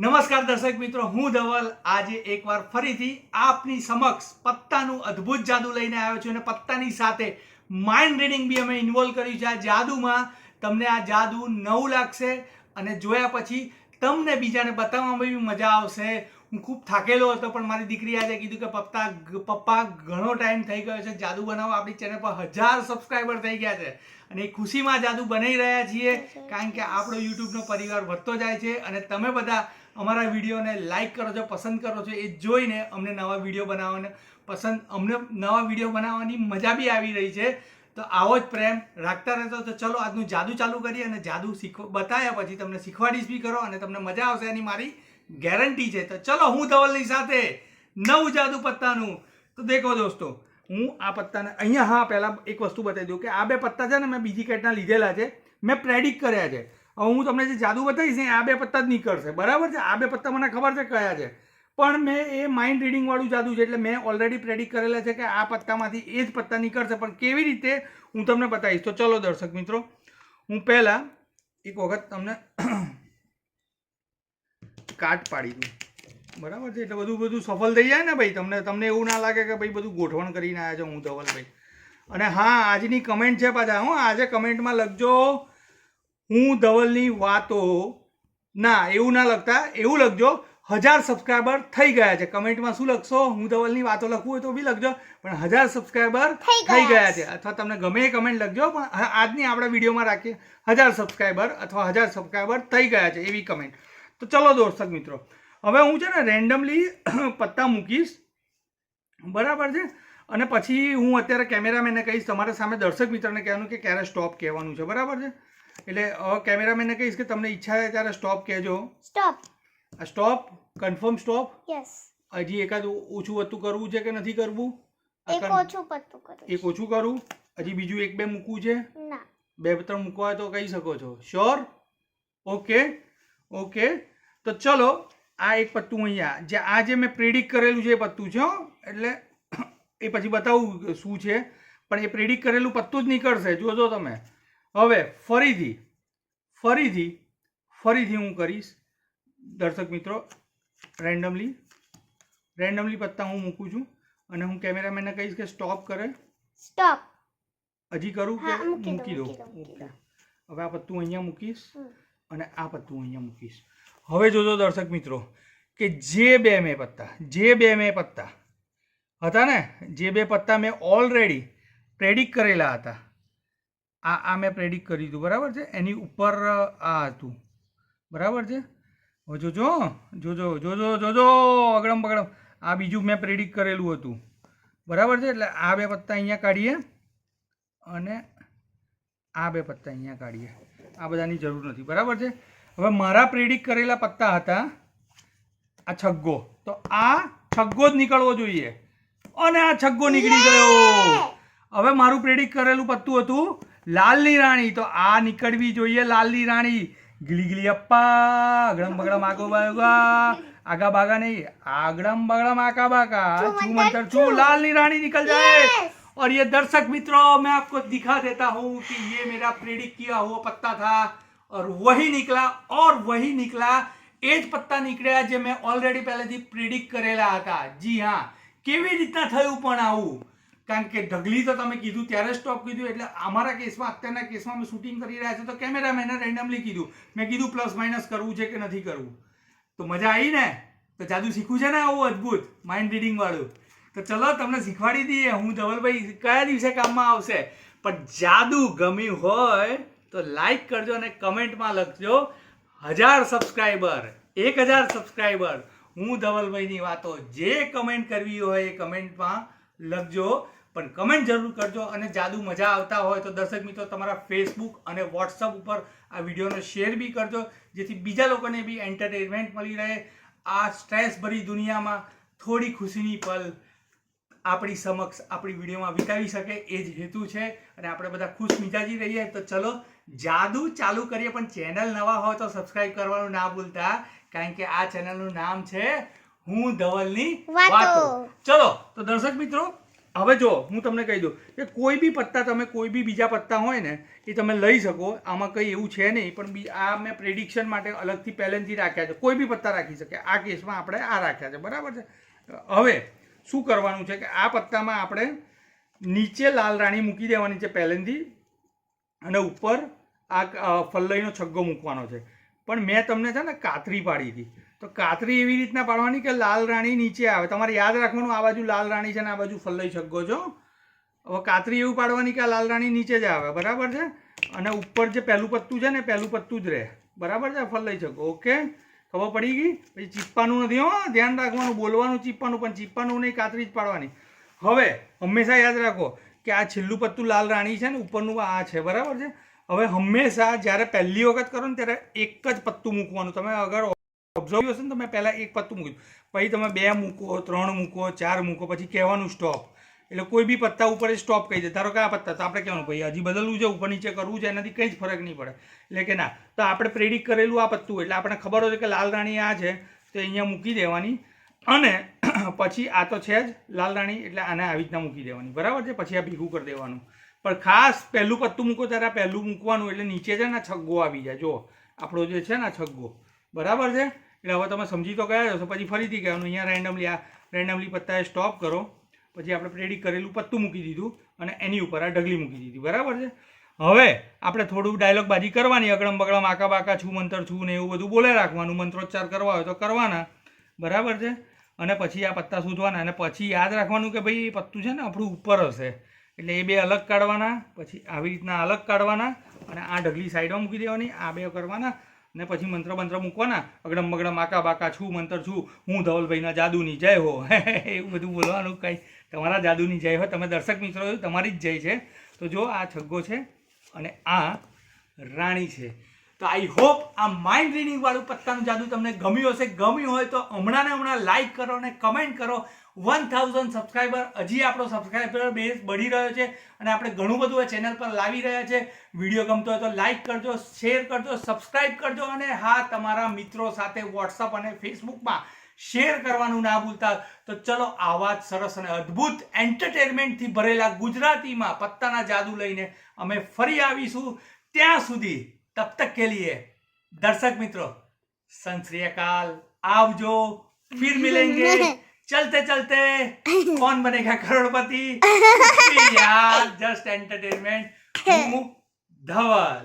નમસ્કાર દર્શક મિત્રો, હું ધવલ. આજે એકવાર ફરીથી આપની સમક્ષ પત્તાનું અદ્ભુત જાદુ લઈને આવ્યો છું અને પત્તાની સાથે માઇન્ડ રીડિંગ બી અમે ઇન્વોલ્વ કર્યું છે. આ જાદુમાં તમને આ જાદુ નવું લાગશે અને જોયા પછી તમને બીજાને બતાવવામાં બી મજા આવશે. હું ખૂબ થાકેલો હતો, પણ મારી દીકરી આજે કીધું કે પપ્પા પપ્પા ઘણો ટાઈમ થઈ ગયો છે. જાદુ બનાવો, આપણી ચેનલ પર હજાર સબસ્ક્રાઈબર થઈ ગયા છે. અને એ ખુશીમાં જાદુ બનાવી રહ્યા છીએ, કારણ કે આપણો યુટ્યુબનો પરિવાર વધતો જાય છે. અને તમે બધા અમારા વિડીયોને લાઈક કરો છો, પસંદ કરો છો, એ જોઈને અમને નવા વીડિયો બનાવવાને, પસંદ, અમને નવા વીડિયો બનાવવાની મજા બી આવી રહી છે. તો આવો જ પ્રેમ રાખતા રહેતો તો ચલો, આજનું જાદુ ચાલુ કરીએ અને જાદુ શીખો બતાવ્યા પછી તમને શીખવાડીશ બી કરો અને તમને મજા આવશે એની મારી ગેરંટી છે. તો ચલો હું ધવલની સાથે નવું જાદુ પત્તાનું. તો દેખો દોસ્તો, હું આ પત્તાને અહીંયા, હા, પહેલાં એક વસ્તુ બતાવી દઉં કે આ બે પત્તા છે ને મેં બીજી કેટના લીધેલા છે. મેં પ્રેડિક્ટ કર્યા છે. હવે હું તમને જે જાદુ બતાવીશ ને, આ બે પત્તા જ નીકળશે. બરાબર છે? આ બે પત્તા મને ખબર છે કયા છે. પણ મેં એ માઇન્ડ રીડિંગવાળું જાદુ છે એટલે મેં ઓલરેડી પ્રેડિક્ટ કરેલા છે કે આ પત્તામાંથી એ જ પત્તા નીકળશે. પણ કેવી રીતે હું તમને બતાવીશ? તો ચલો દર્શક મિત્રો, હું પહેલાં એક વખત તમને કાટ પાડી દઉં. બરાબર છે? એટલે બધું બધું સફળ થઈ જાય ને ભાઈ. તમને તમને એવું ના લાગે કે ભાઈ બધું ગોઠવણ કરીને આવ્યા છો હું ધવલભાઈ અને હા આજની કમેન્ટ છે પાછા હું. આજે કમેન્ટમાં લખજો હું ધવલની વાતો ના એવું ના લખતા એવું લખજો. હજાર સબસ્ક્રાઈબર થઈ ગયા છે. કમેન્ટમાં શું લખશો? હું ધવલની વાતો લખવું હોય તો બી લખજો. પણ હજાર સબસ્ક્રાઈબર થઈ ગયા છે. અથવા તમને ગમે એ કમેન્ટ લખજો પણ આજની આપણા વિડીયોમાં રાખીએ. હજાર સબસ્ક્રાઈબર અથવા હજાર સબસ્ક્રાઈબર થઈ ગયા છે એવી કમેન્ટ તો ચલો દર્શક મિત્રો. હવે હું છે ને રેન્ડમલી પત્તા મૂકીશ. બરાબર છે? અને પછી હું અત્યારે કેમેરામેનને કહીશ તમારા સામે દર્શક મિત્રને કહેવાનું કે ક્યારે સ્ટોપ કહેવાનું છે. બરાબર છે? એટલે કેમેરામેનને કહીશ કે તમને ઈચ્છા થાય ત્યારે સ્ટોપ કહેજો. Stop stop confirm stop yes હજી એકાદ ઓછું વત્તું કરવું છે કે નથી કરવું? એક ઓછું પત્તું કરું એક ઓછું કરું? હજી બીજું એક બે મૂકવું છે? ના. બે ત્રણ મૂકવા તો કહી શકો છો. શ્યોર ઓકે ઓકે તો ચલો આ એક પત્તું અહીંયા. જે આ જે મેં પ્રેડિક કરેલું છે એ પત્તું છે એટલે એ પછી બતાવું શું છે. પણ એ પ્રેડિક કરેલું પત્તું જ નીકળશે જોજો તમે. હવે ફરીથી ફરીથી ફરીથી હું કરીશ. દર્શક મિત્રો રેન્ડમલી રેન્ડમલી પત્તા હું મૂકું છું અને હું કેમેરામેનને કહીશ કે સ્ટોપ કરે. સ્ટોપ હજી કરું કે મૂકી દો, મૂકી દો મૂકી દો, મૂકી ઓકે. હવે આ પત્તું અહીંયા મૂકીશ. અને આ પત્તું અહીંયા મૂકીશ. હવે જોજો દર્શક મિત્રો, કે જે બે મેં પત્તા, જે બે મેં પત્તા હતા ને, જે બે પત્તા મેં ઓલરેડી પ્રેડિક્ટ કરેલા હતા. આ આ મેં પ્રેડિક્ટ કર્યું હતું, બરાબર છે? એની ઉપર આ હતું. બરાબર છે? હવે જોજો જોજો જોજો જોજો, અગડમ બગડમ. આ બીજું મેં પ્રેડિક્ટ કરેલું હતું. બરાબર છે? એટલે આ બે પત્તા અહીંયા કાઢીએ અને આ બે પત્તા અહીંયા કાઢીએ. આ બધાની જરૂર નથી. બરાબર છે? હવે મારા પ્રેડિક કરેલા પત્તા હતા આ છગ્ગો. તો આ છગ્ગો જ નીકળવો જોઈએ. અને આ છગ્ગો નીકળી ગયો. હવે મારું પ્રેડિક કરેલું પત્તું હતું લાલની રાણી. તો આ નીકળવી જોઈએ લાલની રાણી. ગીલી ગીલી અપ્પા અગડમ બગડમ આગો બાગા આગા બાગા નહીં આગડમ બગડમ આકા બાકા छू મંતર छू લાલની રાણી નીકળ જાય. और ये दर्शक मित्रों मैं आपको दिखा देता हूँ कि ये मेरा प्रेडिक किया हुआ पत्ता था और वही निकला और वही निकला એ જ પત્તા નીકળ્યા જે મેં ઓલરેડી પહેલેથી પ્રિડિક્ટ કરેલા હતા જી હા કેવી રીતના થયું પણ આવું કારણ કે ઢગલી તો તમે કીધું ત્યારે સ્ટોપ કીધું એટલે અમારા કેસમાં અત્યારના કેસમાં અમે શૂટિંગ કરી રહ્યા છે તો કેમેરામેને રેન્ડમલી કીધું મેં કીધું પ્લસ માઇનસ કરવું છે કે નથી કરવું તો મજા આવી ને તો જાદુ શીખવું છે ને આવું અદ્ભુત માઇન્ડ રીડિંગ વાળું તો ચલો તમને શીખવાડી દઈએ હું ધવલભાઈ કયા દિવસે કામમાં આવશે પણ જાદુ ગમ્યું હોય તો લાઈક કરજો અને કમેન્ટમાં લખજો. હજાર સબસ્ક્રાઈબર એક હજાર સબસ્ક્રાઈબર હું ધવલભાઈની વાતો જે કમેન્ટ કરવી હોય એ કમેન્ટમાં લખજો. પણ કમેન્ટ જરૂર કરજો અને જાદુ મજા આવતા હોય તો દર્શક મિત્રો તમારા ફેસબુક અને વોટ્સઅપ ઉપર આ વિડીયોને શેર બી કરજો, જેથી બીજા લોકોને બી એન્ટરટેનમેન્ટ મળી રહે. આ સ્ટ્રેસ ભરી દુનિયામાં થોડી ખુશીની પલ આપણી સમક્ષ આપણી વિડીયોમાં વિતાવી શકે એ જ હેતુ છે અને આપણે બધા ખુશ મિજાજી રહીએ. તો ચલો જાદુ ચાલુ કરીએ પણ ચેનલ નવા હોય તો સબસ્ક્રાઇબ કરવાનું ના ભૂલતા કારણ કે આ ચેનલનું નામ છે હું ધવલની વાતો. ચલો તો દર્શક મિત્રો હવે જો હું તમને કહી દઉં કે કોઈ બી પત્તા તમે કોઈ બી બીજા પત્તા હોય ને એ તમે લઈ શકો. આમાં કંઈ એવું છે નહીં પણ આ મેં પ્રેડિક્શન માટે અલગથી પહેલેથી રાખ્યા છે. કોઈ બી પત્તા રાખી શકે. આ કેસમાં આપણે આ રાખ્યા છે. બરાબર છે? હવે શું કરવાનું છે કે આ પત્તામાં આપણે નીચે લાલ રાણી મૂકી દેવાની છે પહેલેથી અને ઉપર આ ફલ્લઈનો છગ્ગો મૂકવાનો છે. પણ મેં તમને છે ને કાતરી પાડી હતી. તો કાતરી એવી રીતના પાડવાની કે લાલ રાણી નીચે આવે. તમારે યાદ રાખવાનું, આ બાજુ લાલ રાણી છે ને આ બાજુ ફલ્લઈ છગ્ગો છો હવે કાતરી એવું પાડવાની કે આ લાલ રાણી નીચે જ આવે. બરાબર છે? અને ઉપર જે પહેલું પત્તું છે ને પહેલું પત્તું જ રહે. બરાબર છે? ફલ્લઈ છગ્ગો. ઓકે? ખબર પડી ગઈ? પછી ચીપવાનું નથી, હો, ધ્યાન રાખવાનું, બોલવાનું ચીપવાનું પણ ચીપવાનું નહીં, કાતરી જ પાડવાની. હવે હંમેશા યાદ રાખો કે આ છેલ્લું પત્તું લાલ રાણી છે ને, ઉપરનું આ છે, બરાબર છે? હવે હંમેશા જ્યારે પહેલી વખત કરો ને, ત્યારે એક જ પત્તું મૂકવાનું. તમે અગર ઓબ્ઝર્વ હશે ને તમે પહેલાં એક પત્તું મૂક્યું. પછી તમે બે મૂકો, ત્રણ મૂકો, ચાર મૂકો, પછી કહેવાનું સ્ટોપ એટલે કોઈ બી પત્તા ઉપર સ્ટોપ કહી દે. ધારો કે આ પત્તા, તો આપણે કહેવાનું, ભાઈ, હજી બદલવું છે, ઉપર નીચે કરવું છે, એનાથી કંઈ જ ફરક નહીં પડે. એટલે કે ના, તો આપણે પ્રેડિક કરેલું આ પત્તું એટલે આપણે ખબર હોય કે લાલ રાણી આ છે, તો અહીંયા મૂકી દેવાની. અને પછી આ તો છે જ લાલ રાણી, એટલે આને આવી રીતના મૂકી દેવાની. બરાબર છે? પછી આ ભેગું કરી દેવાનું. પણ ખાસ પહેલું પત્તું મૂકો, ત્યારે આ પહેલું મૂકવાનું, એટલે નીચે છે ને છગ્ગો આવી જાય. જો આપણો જે છે ને છગ્ગો. બરાબર છે? એટલે હવે તમે સમજી તો ગયા છો પછી ફરીથી કહેવાનું, અહીંયા રેન્ડમલી આ રેન્ડમલી પત્તાએ સ્ટોપ કરો. પછી આપણે પ્રેડિક્ટ કરેલું પત્તું મૂકી દીધું અને એની ઉપર આ ઢગલી મૂકી દીધી. બરાબર છે? હવે આપણે થોડું ડાયલોગ બાજી કરવાની અગડમ બગડમ આકા બાકા છું, મંતર છું ને એવું બધું બોલે રાખવાનું, મંત્રોચ્ચાર કરવા હોય તો કરવાના. બરાબર છે? અને પછી આ પત્તા શોધવાના અને પછી યાદ રાખવાનું કે ભાઈ પત્તું છે ને આપણું ઉપર હશે. એટલે એ બે અલગ કાઢવાના, પછી આવી રીતના અલગ કાઢવાના અને આ ઢગલી સાઈડમાં મૂકી દેવાની, આ બે કરવાના ને પછી મંત્ર મંત્ર મૂકવાના. અગડમ બગડમ આકા બાકા છું, મંતર છું, હું ધવલભાઈના જાદુની જય હો. એવું બધું બોલવાનું કંઈ તમારા જાદુની જય હોય, તમે દર્શક મિત્રો તમારી જ જય છે. તો જો આ છગ્ગો છે અને આ રાણી છે. તો આઈ હોપ આ માઇન્ડ રીડિંગવાળું પત્તાનું જાદુ તમને ગમ્યું હશે. ગમ્યું હોય તો હમણાં ને હમણાં લાઈક કરો અને કમેન્ટ કરો. વન થાઉઝન્ડ સબસ્ક્રાઈબર હજી આપણો સબસ્ક્રાઈબર બેઝ બઢી રહ્યો છે અને આપણે ઘણું બધું આ ચેનલ પર લાવી રહ્યા છે. વીડિયો ગમતો હોય તો લાઈક કરજો શેર કરજો સબસ્ક્રાઈબ કરજો અને હા, તમારા મિત્રો સાથે વોટ્સઅપ અને ફેસબુકમાં શેર કરવાનું ના ભૂલતા તો ચલો આવા જ સરસ અને અદ્ભુત એન્ટરટેનમેન્ટથી ભરેલા ગુજરાતીમાં પત્તાના જાદુ લઈને અમે ફરી આવીશું ત્યાં સુધી તબ તક કે લીએ દર્શક મિત્રો સંત શ્રી અકાલ આવજો ફિર મિલેંગે ચલતે ચલતે कौन बनेगा करोड़पति यार जस्ट एंटरटेनमेंट धवल